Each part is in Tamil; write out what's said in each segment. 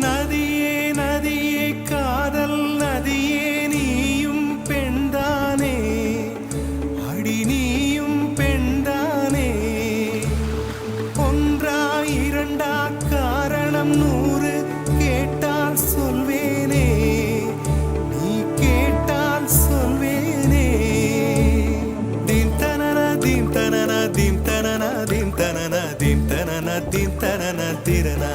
நதியே நதியே காதல் நதியே நீயும் பெண்தானே. அடி நீயும் பெண்தானே. ஒன்றா இரண்டா காரணம் நூறு கேட்டால் சொல்வேனே. நீ கேட்டால் சொல்வேனே. தீம் தனன தீம் தனன தீம் தனன தீம் தனன தீம் தனன தீம் தனன திரனா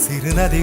சிறுநதிகள்